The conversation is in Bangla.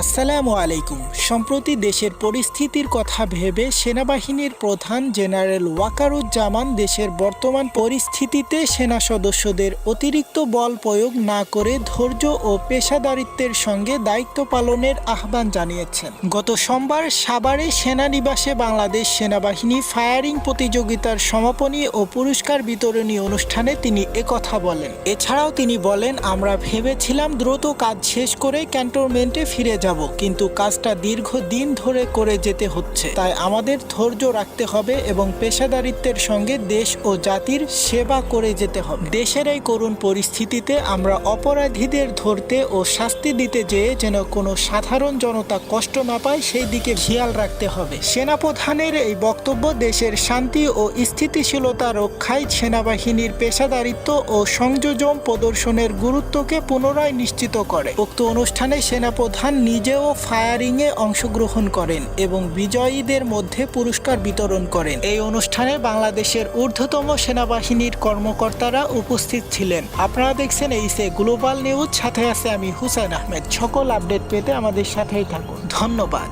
আসসালামু আলাইকুম। সম্প্রতি দেশের পরিস্থিতির কথা ভেবে সেনাবাহিনীর প্রধান জেনারেল ওয়াকারুজ্জামান দেশের বর্তমান পরিস্থিতিতে সেনা সদস্যদের অতিরিক্ত বল প্রয়োগ না করে ধৈর্য ও পেশাদারিত্বের সঙ্গে দায়িত্ব পালনের আহ্বান জানিয়েছেন। গত সোমবার সাভারে সেনানিবাসে বাংলাদেশ সেনাবাহিনী ফায়ারিং প্রতিযোগিতার সমাপনী ও পুরস্কার বিতরণী অনুষ্ঠানে তিনি একথা বলেন। এছাড়াও তিনি বলেন, আমরা ভেবেছিলাম দ্রুত কাজ শেষ করে ক্যান্টনমেন্টে ফিরে যাব। কিন্তু কাজটা দীর্ঘ দিন ধরে করে যেতে হচ্ছে। তাই আমাদের ধৈর্য রাখতে হবে এবং পেশাদারিত্বের সঙ্গে দেশ ও জাতির সেবা করে যেতে হবে। দেশের এই করুণ পরিস্থিতিতে আমরা অপরাধীদের ধরতে ও শাস্তি দিতে যেয়ে যেন কোনো সাধারণ জনতা কষ্ট না পায়, সেই দিকে খেয়াল রাখতে হবে। সেনাপ্রধানের এই বক্তব্য দেশের শান্তি ও স্থিতিশীলতা রক্ষায় সেনাবাহিনীর পেশাদারিত্ব ও সংযোজন প্রদর্শনের গুরুত্বকে পুনরায় নিশ্চিত করে। উক্ত অনুষ্ঠানে সেনাপ্রধান নিজেও ফায়ারিংয়ে অংশগ্রহণ করেন এবং বিজয়ীদের মধ্যে পুরস্কার বিতরণ করেন। এই অনুষ্ঠানে বাংলাদেশের ঊর্ধ্বতম সেনাবাহিনীর কর্মকর্তারা উপস্থিত ছিলেন। আপনারা দেখছেন এই সে গ্লোবাল নিউজ। সাথে আছে আমি হুসাইন আহমেদ। সকল আপডেট পেতে আমাদের সাথেই থাকুন। ধন্যবাদ।